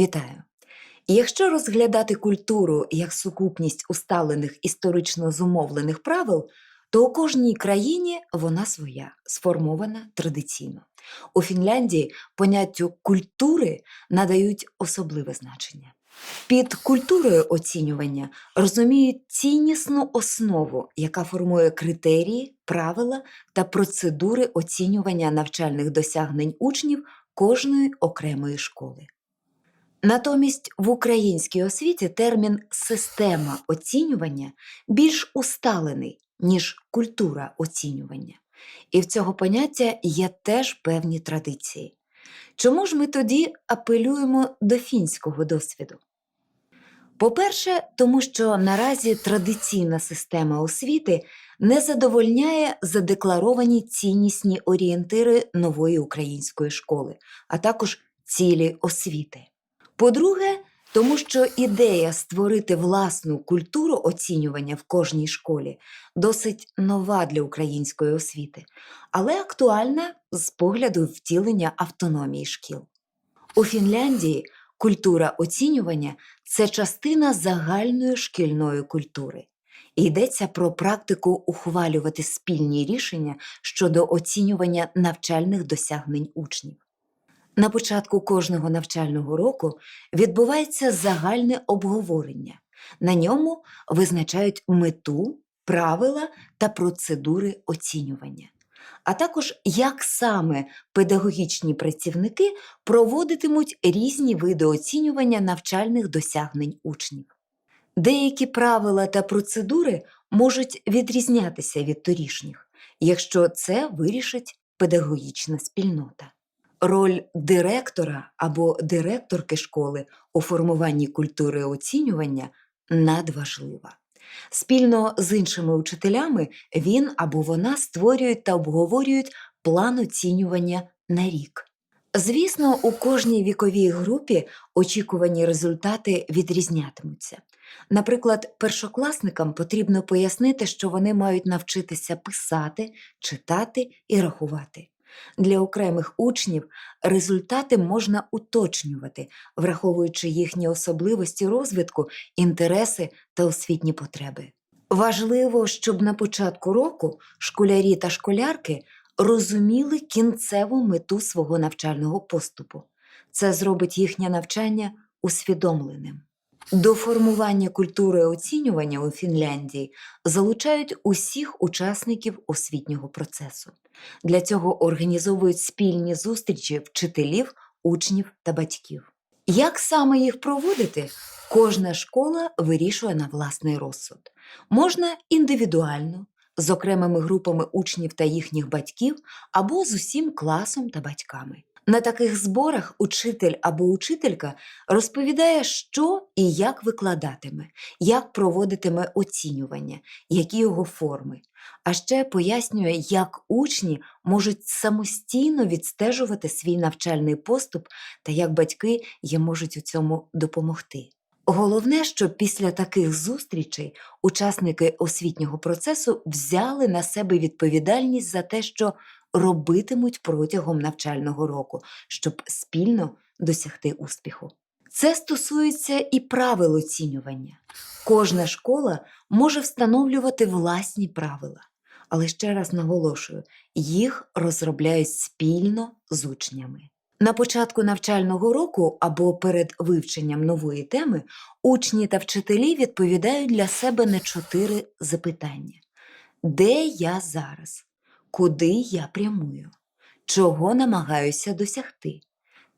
Вітаю! Якщо розглядати культуру як сукупність усталених історично зумовлених правил, то у кожній країні вона своя, сформована традиційно. У Фінляндії поняттю культури надають особливе значення. Під культурою оцінювання розуміють ціннісну основу, яка формує критерії, правила та процедури оцінювання навчальних досягнень учнів кожної окремої школи. Натомість в українській освіті термін система оцінювання більш усталений, ніж культура оцінювання. І в цього поняття є теж певні традиції. Чому ж ми тоді апелюємо до фінського досвіду? По-перше, тому що наразі традиційна система освіти не задовольняє задекларовані ціннісні орієнтири нової української школи, а також цілі освіти. По-друге, тому що ідея створити власну культуру оцінювання в кожній школі досить нова для української освіти, але актуальна з погляду втілення автономії шкіл. У Фінляндії культура оцінювання це частина загальної шкільної культури. І йдеться про практику ухвалювати спільні рішення щодо оцінювання навчальних досягнень учнів. На початку кожного навчального року відбувається загальне обговорення. На ньому визначають мету, правила та процедури оцінювання, а також як саме педагогічні працівники проводитимуть різні види оцінювання навчальних досягнень учнів. Деякі правила та процедури можуть відрізнятися від торішніх, якщо це вирішить педагогічна спільнота. Роль директора або директорки школи у формуванні культури оцінювання надважлива. Спільно з іншими учителями він або вона створюють та обговорюють план оцінювання на рік. Звісно, у кожній віковій групі очікувані результати відрізнятимуться. Наприклад, першокласникам потрібно пояснити, що вони мають навчитися писати, читати і рахувати. Для окремих учнів результати можна уточнювати, враховуючи їхні особливості розвитку, інтереси та освітні потреби. Важливо, щоб на початку року школярі та школярки розуміли кінцеву мету свого навчального поступу. Це зробить їхнє навчання усвідомленим. До формування культури оцінювання у Фінляндії залучають усіх учасників освітнього процесу. Для цього організовують спільні зустрічі вчителів, учнів та батьків. Як саме їх проводити, кожна школа вирішує на власний розсуд. Можна індивідуально, з окремими групами учнів та їхніх батьків, або з усім класом та батьками. На таких зборах учитель або учителька розповідає, що і як викладатиме, як проводитиме оцінювання, які його форми, а ще пояснює, як учні можуть самостійно відстежувати свій навчальний поступ та як батьки їм можуть у цьому допомогти. Головне, щоб після таких зустрічей учасники освітнього процесу взяли на себе відповідальність за те, що робитимуть протягом навчального року, щоб спільно досягти успіху. Це стосується і правил оцінювання. Кожна школа може встановлювати власні правила, але ще раз наголошую, їх розробляють спільно з учнями. На початку навчального року або перед вивченням нової теми учні та вчителі відповідають для себе на чотири запитання: де я зараз? Куди я прямую? Чого намагаюся досягти?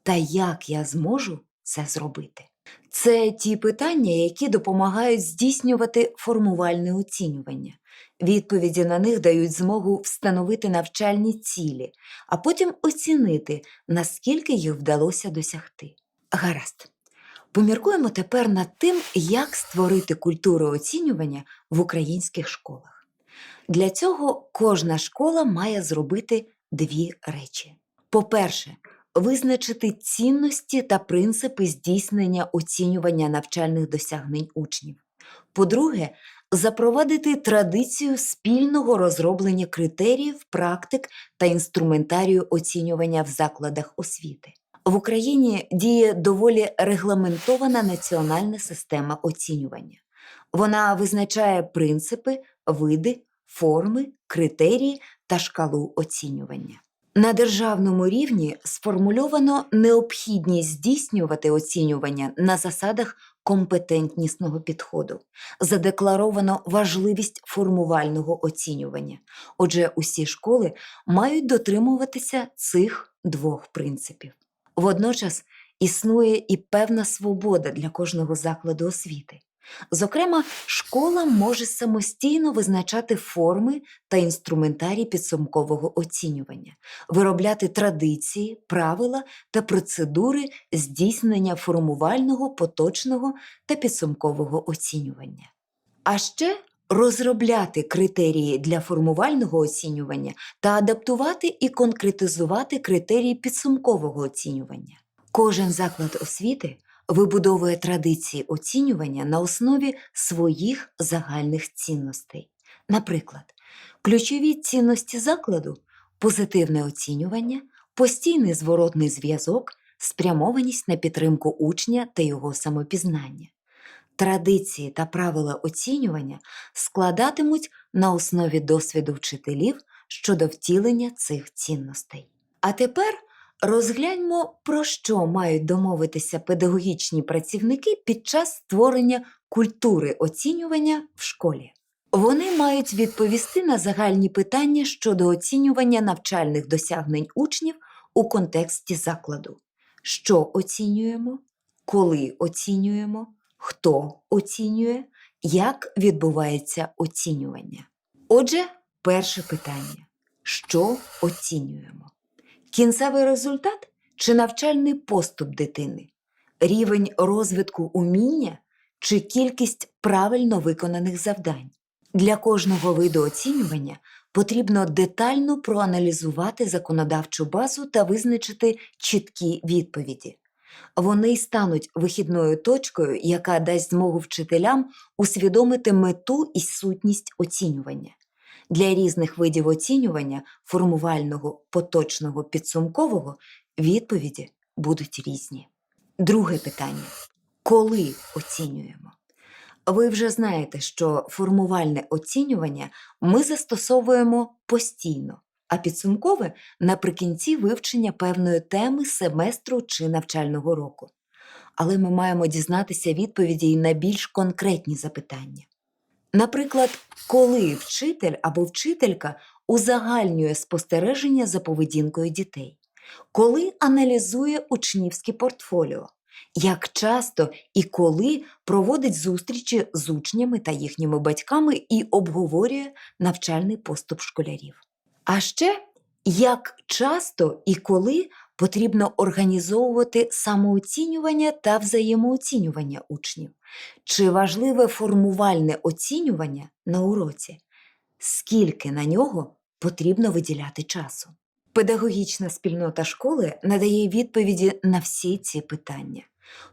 Та як я зможу це зробити? Це ті питання, які допомагають здійснювати формувальне оцінювання. Відповіді на них дають змогу встановити навчальні цілі, а потім оцінити, наскільки їх вдалося досягти. Гаразд. Поміркуємо тепер над тим, як створити культуру оцінювання в українських школах. Для цього кожна школа має зробити дві речі. По-перше, визначити цінності та принципи здійснення оцінювання навчальних досягнень учнів. По-друге, запровадити традицію спільного розроблення критеріїв, практик та інструментарію оцінювання в закладах освіти. В Україні діє доволі регламентована національна система оцінювання. Вона визначає принципи, види, форми, критерії та шкалу оцінювання. На державному рівні сформульовано необхідність здійснювати оцінювання на засадах компетентнісного підходу. Задекларовано важливість формувального оцінювання. Отже, усі школи мають дотримуватися цих двох принципів. Водночас існує і певна свобода для кожного закладу освіти. Зокрема, школа може самостійно визначати форми та інструментарій підсумкового оцінювання, виробляти традиції, правила та процедури здійснення формувального, поточного та підсумкового оцінювання. А ще розробляти критерії для формувального оцінювання та адаптувати і конкретизувати критерії підсумкового оцінювання. Кожен заклад освіти вибудовує традиції оцінювання на основі своїх загальних цінностей. Наприклад, ключові цінності закладу позитивне оцінювання, постійний зворотний зв'язок, спрямованість на підтримку учня та його самопізнання. Традиції та правила оцінювання складатимуть на основі досвіду вчителів щодо втілення цих цінностей. А тепер розгляньмо, про що мають домовитися педагогічні працівники під час створення культури оцінювання в школі. Вони мають відповісти на загальні питання щодо оцінювання навчальних досягнень учнів у контексті закладу. Що оцінюємо, коли оцінюємо, хто оцінює, як відбувається оцінювання. Отже, перше питання: що оцінюємо? Кінцевий результат чи навчальний поступ дитини, рівень розвитку уміння чи кількість правильно виконаних завдань. Для кожного виду оцінювання потрібно детально проаналізувати законодавчу базу та визначити чіткі відповіді. Вони стануть вихідною точкою, яка дасть змогу вчителям усвідомити мету і сутність оцінювання. Для різних видів оцінювання формувального, поточного, підсумкового відповіді будуть різні. Друге питання: коли оцінюємо? Ви вже знаєте, що формувальне оцінювання ми застосовуємо постійно, а підсумкове наприкінці вивчення певної теми семестру чи навчального року. Але ми маємо дізнатися відповіді й на більш конкретні запитання. Наприклад, коли вчитель або вчителька узагальнює спостереження за поведінкою дітей, коли аналізує учнівське портфоліо, як часто і коли проводить зустрічі з учнями та їхніми батьками і обговорює навчальний поступ школярів. А ще як часто і коли потрібно організовувати самооцінювання та взаємооцінювання учнів, чи важливе формувальне оцінювання на уроці, скільки на нього потрібно виділяти часу. Педагогічна спільнота школи надає відповіді на всі ці питання.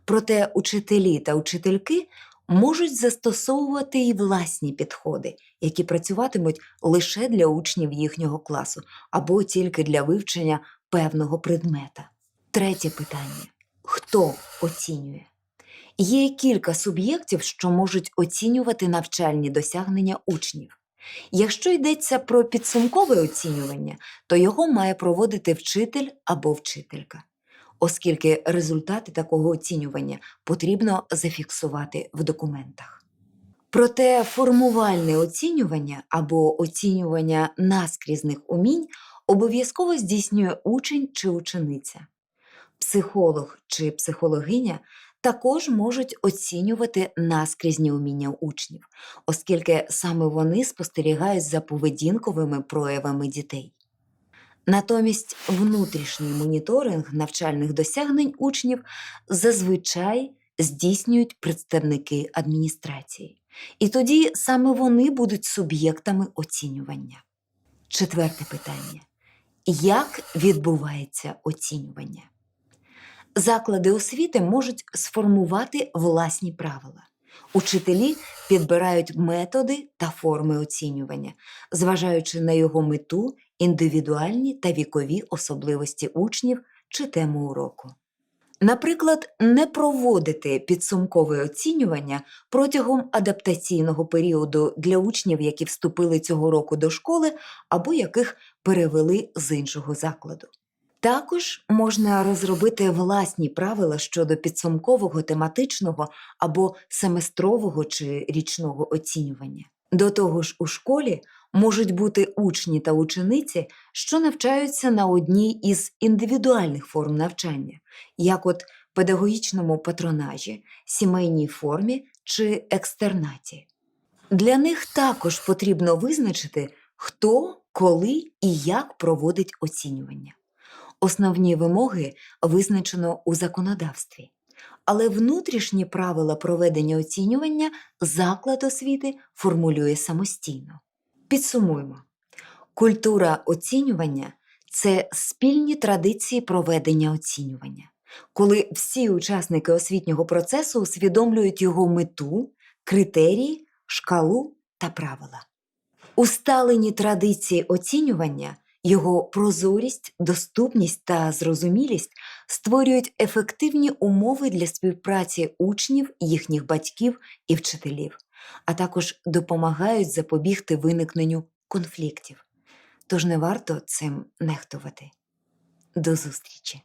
Проте учителі та учительки можуть застосовувати і власні підходи, які працюватимуть лише для учнів їхнього класу або тільки для вивчення певного предмета. Третє питання: хто оцінює? Є кілька суб'єктів, що можуть оцінювати навчальні досягнення учнів. Якщо йдеться про підсумкове оцінювання, то його має проводити вчитель або вчителька, оскільки результати такого оцінювання потрібно зафіксувати в документах. Проте формувальне оцінювання або оцінювання наскрізних умінь обов'язково здійснює учень чи учениця. Психолог чи психологиня також можуть оцінювати наскрізні уміння учнів, оскільки саме вони спостерігають за поведінковими проявами дітей. Натомість внутрішній моніторинг навчальних досягнень учнів зазвичай здійснюють представники адміністрації, і тоді саме вони будуть суб'єктами оцінювання. Четверте питання: як відбувається оцінювання? Заклади освіти можуть сформувати власні правила. Учителі підбирають методи та форми оцінювання, зважаючи на його мету, індивідуальні та вікові особливості учнів чи тему уроку. Наприклад, не проводити підсумкове оцінювання протягом адаптаційного періоду для учнів, які вступили цього року до школи або яких перевели з іншого закладу. Також можна розробити власні правила щодо підсумкового тематичного або семестрового чи річного оцінювання. До того ж, у школі можуть бути учні та учениці, що навчаються на одній із індивідуальних форм навчання, як от педагогічному патронажі, сімейній формі чи екстернаті. Для них також потрібно визначити, хто, коли і як проводить оцінювання. Основні вимоги визначено у законодавстві, але внутрішні правила проведення оцінювання заклад освіти формулює самостійно. Підсумуємо: культура оцінювання це спільні традиції проведення оцінювання, коли всі учасники освітнього процесу усвідомлюють його мету, критерії, шкалу та правила. Усталені традиції оцінювання, його прозорість, доступність та зрозумілість створюють ефективні умови для співпраці учнів, їхніх батьків і вчителів, а також допомагають запобігти виникненню конфліктів. Тож не варто цим нехтувати. До зустрічі!